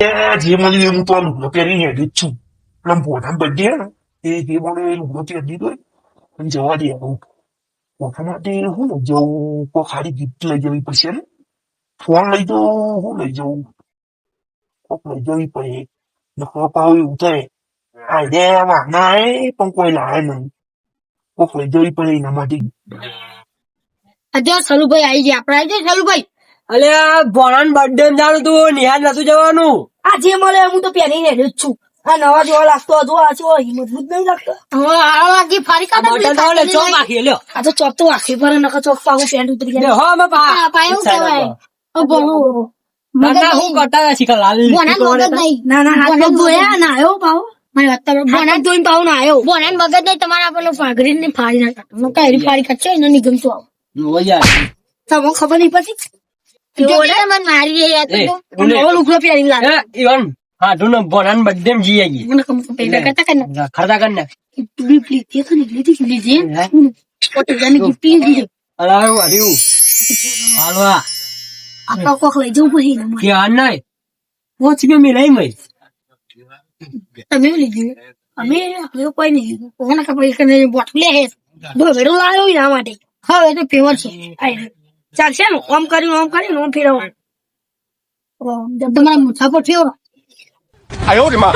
એ જે મળ્યું એનું તો લુગડો પહેરીને હેડી જ છું પેલા ભોના બર્થડે હે ને એ જે મળે એ લુગડો પહેરી દીધો અને જવા દે આવું પોતા માટે હું લઈ જવું કોઈ ખાલી ગિફ્ટ લઈ જવી પડશે ને ફોન લઈ જાઉં હું લઈ જવું કોક લઈ જવી પડે નકર પાવ એવું થાય આઈડિયા વાના એ પણ કોઈ લાવે નહીં કોક લઈ જવી પડે એના માટે અત્યારે સલુભાઈ આવી ગયા આપણે આવી જાય સલુભાઈ અલે ભોળાન બર્થડે જાણું તું નિહાલ નતું જવાનું. આ જે મળે હું તો પહેરીને જ છું. આ નવા જેવા લાગતો હતો આ છો મજબૂત નહીં લાગતો. હા આ લાગી ફારી આ બટન તો ચોક આખી લ્યો. આ તો ચોક તો આખી પર નકા ચોક પાઉ પેન્ટ ઉતરી ગયા હો મે પા પાયો કહેવાય ઓ બહુ ના ના હું કરતા નથી શીખા લાલ બોના મગજ નહીં. ના ના તો જોયા ના આવ્યો પાઉ મારી વાત કરો બોના જોઈને પાઉ ના આવ્યો બોના મગજ નહીં તમારા પેલો ફાગરીને ફાડી નાખતા કઈ ફાડી કાઢશે એને નિગમ તો આવો તમને ખબર નહીં પડતી? મને મારી એ, તો પહેરી લાગે ઈવન હા તું ને બર્થડે માં જઈ આવી મને કમ પેલા કરતા કે ના ખરતા કર નાખ તું પ્લીઝ તે તો નીકળી લીધી હે? પોતે જાને ગિફ્ટ લીધી અરે હવે વાર્યું હાલવા. આપા કોક લઈ જવું પછી ને કે આ નહીં. પોચ કે મિલાઈ મય. તમે લીધી અમે આપણે કોઈ નહીં કોના કપડે કને બોટલ હે. દો વેડો લાવ્યો એના માટે. હવે તો ફેવર છે. આઈ ચાલશે ને? ઓમ કરીને ઓમ કરીને ઓમ ફેરવવાનું. તમારા મુસાફર થયો આયો રે માં.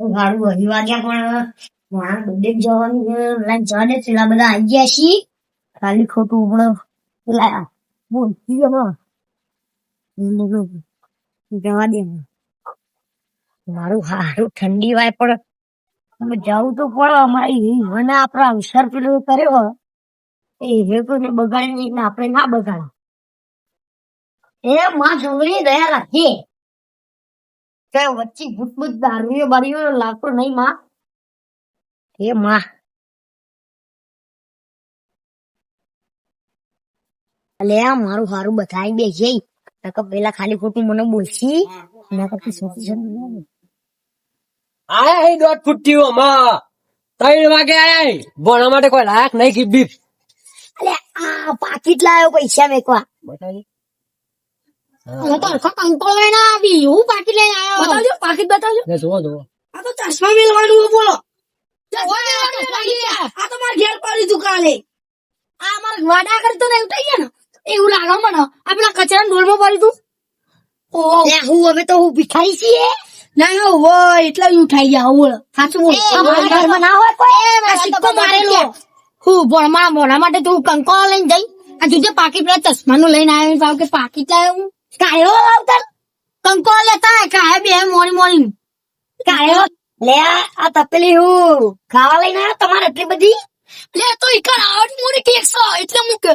વાળું હજી વાગ્યા પણ મારા જવાનું લાઈન જવા દે બધા આવી ગયા છી ખાલી ખોટું હમણાં પેલા બોલ જવા દે મારું હારું ઠંડી વાય પણ તમે જવું તો પડે, અમારી મને આપણા અવસર પેલો કર્યો. એ હેતુને બગાડી નહીં આપણે ના બગાડ એ માં જોગણી દયા રાખીએ. કે વચ્ચે ભૂતભૂત દારૂ બારીઓ લાગતો નહીં, માં? એ માં અલે આ મારું હારું બતાવી બે જઈ. નકર પેલા ખાલી ખોટું મને બોલશી. નકર તું સોચી છે ને. આયા હે દોટ ફૂટ્યો અમા ત્રણ વાગે આયા હે. માટે કોઈ લાયક નહીં કે બીફ અલે આ પાકીટ લાવ્યો પૈસા મેકવા? હું. તો આખા કંકોળ લઈને આવી. હું પાકીટ લઈને આવ્યો બતાવજો પાકીટ બતાવજો. જુઓ જુઓ. આ તો ચશ્મા મેલવાનું હોય, બોલો. આ તો મારે ઘેર પડી તું કાલે આ મારે વાડા કરતો ને ઉઠાઈ ગયા ને. એવું લાગે મને. આ પેલા કચરા ડોલમાં પડી તું. ઓ હું હવે તો હું ભિખારી છીએ. ના ના હોય ઉઠાઈ ગયા બોલ. સાચું બોલ. ઘરમાં ના હોય કોઈ? સિક્કો મારેલો. હું ભણમાં મોના માટે તું કંકો લઈને જઈ. આ પાકી પાકીટ પેલા ચશ્માનું લઈને આવ્યો ભાવ કે પાકી લાવ્યો હું. કાયો આવતા કંકોળો લેતા કાયા બે મોડી મોરી કાયો લે આ તપેલી હું ખાવા લઈને આવ્યો તમારે એટલી બધી? લે તો ઈકર આવડી મોટી કેક છો. એટલે હું કે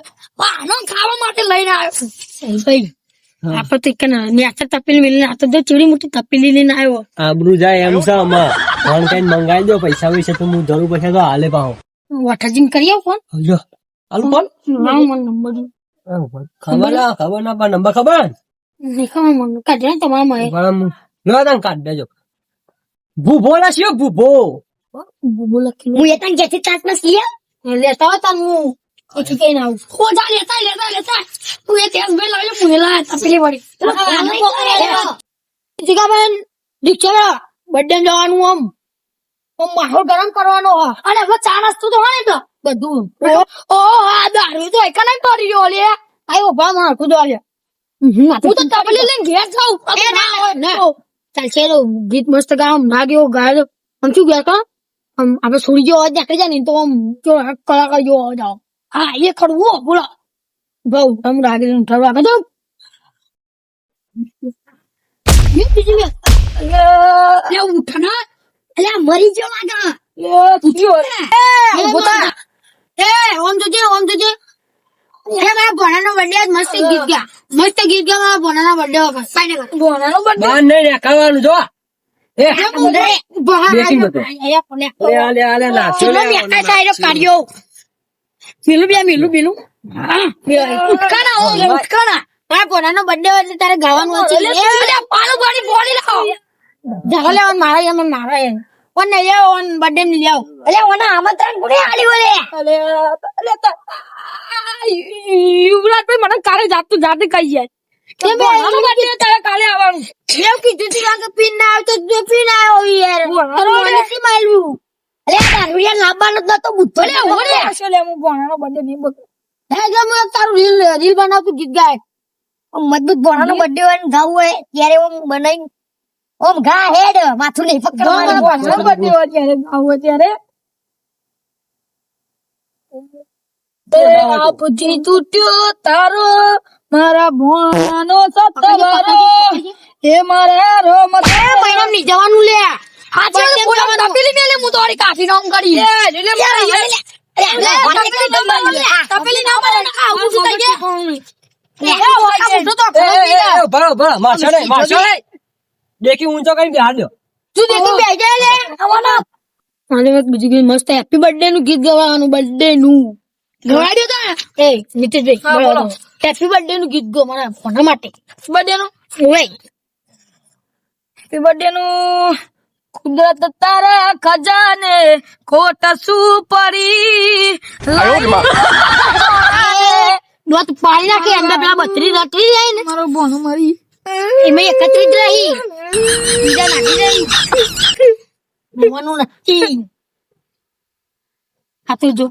આનો ખાવા માટે લઈને આવ્યો ભાઈ આપણે તો ઈકર નેચર તપેલી મેલીને આ તો જો ચીડી મોટી તપેલી લઈને આવ્યો. આબરૂ જાય એમ છે અમાર ફોન કઈ મંગાવી દો પૈસા વિશે તો હું જરૂર પડશે તો હાલે પાહો. કરી આવ ફોન. જો હાલું ફોન. લાવ મને નંબર ખબર ના ખબર ના પણ નંબર ખબર? નહીં ખબર મને કાઢે તમારા મને લો તને કાઢ દેજો. ભૂભો લાસ્યો ભૂભો? બુબુ લખી હું એતા જેથી તાસમાં છીએ લેતા હોય તાન હું. એથી કઈ ના આવું. ખોજા લેતા લેતા લેતા. તું એ તેસ બે લાવ્યો હું એલા તપેલી વળી. જીગાબેન દીક્ષા બર્થડે જવાનું આમ. આમ માહોલ ગરમ કરવાનો અને હવે ચા નાસ્તો તો હોય ને તો. બધું ઓ આ દારૂ તો એક નહીં કર્યો લે. આયો ભા માં તું દો લે હું તો તબલી લઈને ઘેર જાઉં. ના હોય ના. ચાલશે તો ગીત મસ્ત ગામ નાગ્યો ગાયો. આમ શું ગયા કા? આમ આપણે સૂર્ય જેવો અવાજ નાખી જાય ને તો આમ જો કલાકાર જેવો અવાજ આવો. હા એ ખડવું બોલો. ભાવ આમ રાગી ઠરવા આપે તો ઉઠના એટલે મરી ગયો લાગા એ ઓમ જોજે ઓમ જોજે. એ મારા ભણાનો બર્થડે આજ મસ્ત ગીત ગયા. મસ્ત ગીત ગયા મારા ભણાના બર્થડે વખત ફાઈનલ ભણાનો બર્થડે બાર નહીં ને જો. એ. બેસી ભણાના લે આ લે લે ચલો સાઈડ કાઢ્યો પેલું બે મેલું પેલું. હા, ઉટકાના હો, ઉટકાના. તારા કોનાનો birthday એટલે તારે ગાવાનું છે. પાણી પોણી લાવો. લે, મારા એમ, મારા એમ. ઓન આવો, ઓન birthday ની લેવો. અલે, ઓને આમંત્રણ કોણે આલ્યું લે? યુવરાજભાઈ મને કાલે જાતું જાતે કહી જાય કે બાકી તારે કાલે આવવાનું કીધું તું કે પીન ના આવ્યો તો તું પીન આવ્યો યાર. તારું નથી માલ્યું. અલે, આ યાર લાવવાનો જ નતો, બુદ્ધો લે, હો લે. હશે લે હું ભણાનો બર્થડે નહીં બોલ હે, જો હું તારું રીલ રીલ બનાવતું ગીત ગાય મજબૂત ભણાનો બર્થડે હોય ને ગાવું હોય ત્યારે હું બનાવી ઓમ ઘા હેડ માથું નહીં પકડ ભણાનો બર્થડે હોય ત્યારે આવું હોય આપજી તૂટ્યો તારો મારા ભણાનો સતવારો હે મારા રોમત મહિના ની જવાનું લે. આજે કોઈ તપેલી મેલે હું તો કાફી નોમ કરી. તપેલી ના મળે આવું શું થઈ ગયા? ભરો ભરો મારશો નહીં મારશો નહીં દેખી ઊંચો કરીને બિહાર દો. દેખી બેહી લે આવવાનો કાલે એક બીજું ગીત મસ્ત હેપી બર્થડે નું ગીત ગવાવાનું બર્થડે નું. ગવાડ્યો તા. એ નીતિશભાઈ બોલો. હેપી બર્થડે નું ગીત ગો મારા કોના માટે. બર્થડે નું? ઓય. હેપી બર્થડે નું કુદરત તારા ખજાને ખોટ સુપરી પડી દોત નાખી અંદર પેલા બત્રી રટવી જાય ને. મારો ભણો મરી. એમાં એકત્રિત રહી. બીજા નાખી રહી. મોવાનું નથી. ખાતું જો.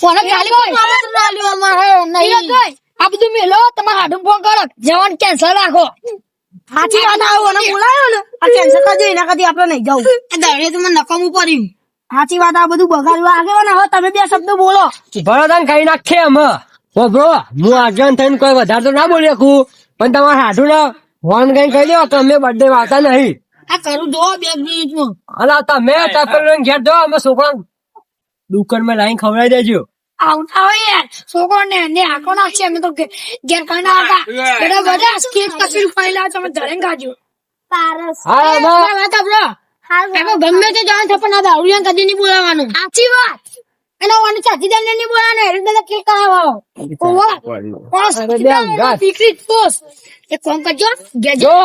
કોને ખાલી હોય? આમંત્રણ આલ્યું અમારે નહીં આ બધું મેલો તમારે હાડું ફોન કરો. જવાનું કેન્સલ રાખો. સાચી વાત આવો અને બોલાયો ને. આ કેન્સલ કરજો એના કદી આપણે નહીં જવું. તો મને નકામું પડ્યું સાચી વાત આ બધું બગાડવા આગળ હવે તમે બે શબ્દ બોલો. ભરોદાન ખાઈ નાખે અમે. ઓ બ્રો હું આગળ થઈને કોઈ વધારે તો ના બોલી શકું પણ તમારે હાડું ના ફોન કઈ કહી દો તમે બર્થડે વાતા નહીં. આ કરું જો બે મિનિટમાં. અલા તમે તપેલો ઘેર દો અમે છોકરા દુકાનમાં લાઈન ખવડાવી દેજો. આવતા હોય યાર. છોકરો ને ને આંખો નાખશે અમે તો ઘેર હતા. બધા બધા સ્કેચ ફાઈલા તમે ધરે ગાજો હા વાત આપડો ગમે તે જાણ છે પણ આ દારૂડિયા કદી નહીં બોલાવાનું સાચી વાત. એના વાને ચાચી ને નહીં બોલાવાનું એરી બધા કેક કરાવો પોસ અરે બેન, ગાત. સિક્રેટ પોસ એક કામ કરજો ગેજો જો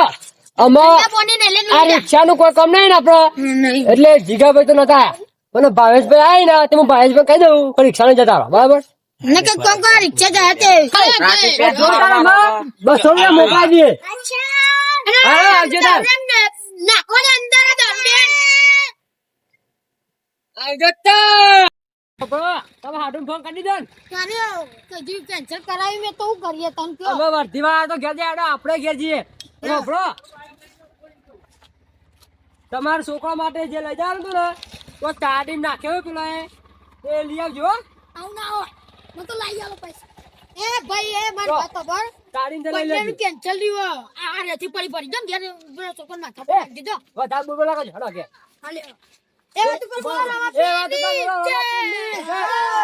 ને લે આ રિક્ષા નું કોઈ કામ નહીં ને આપડે નહીં. એટલે જીગાભાઈ તો નતા. મને ભાવેશભાઈ આવી ને તો હું ભાવેશભાઈ કહી દઉં પણ રિક્ષા જતા રહો બરાબર ને બસો રૂપિયા મોકલા દઈએ. આવજો નાખો અંદર તમે હાડું ફોન કરી દીધો ને? કર્યો કદી કેન્સલ કરાવી મેં તો હું કરીએ તને કયો અમે વર્ધી વાળા તો ઘેર જઈએ આપણે ઘેર જઈએ. બરો તમારા છોકરા માટે જે લઈ જવાનું હતું ને તો ચાટી નાખ્યો પેલો એ. લઈ આવજો આવું ના હોય. તો લઈ આવો પૈસા એ ભાઈ એ મારી જો. વાત ખબર ચાટીને લઈ લેજો. કેન્સલ રહ્યો આ રેથી પડી પડી. ઘેર છોકરો માથા દીધો. વધારે બોલ હડો ઘેર. હાલે એ વાત ઉપર બોલાવા એ વાત ઉપર બોલાવા.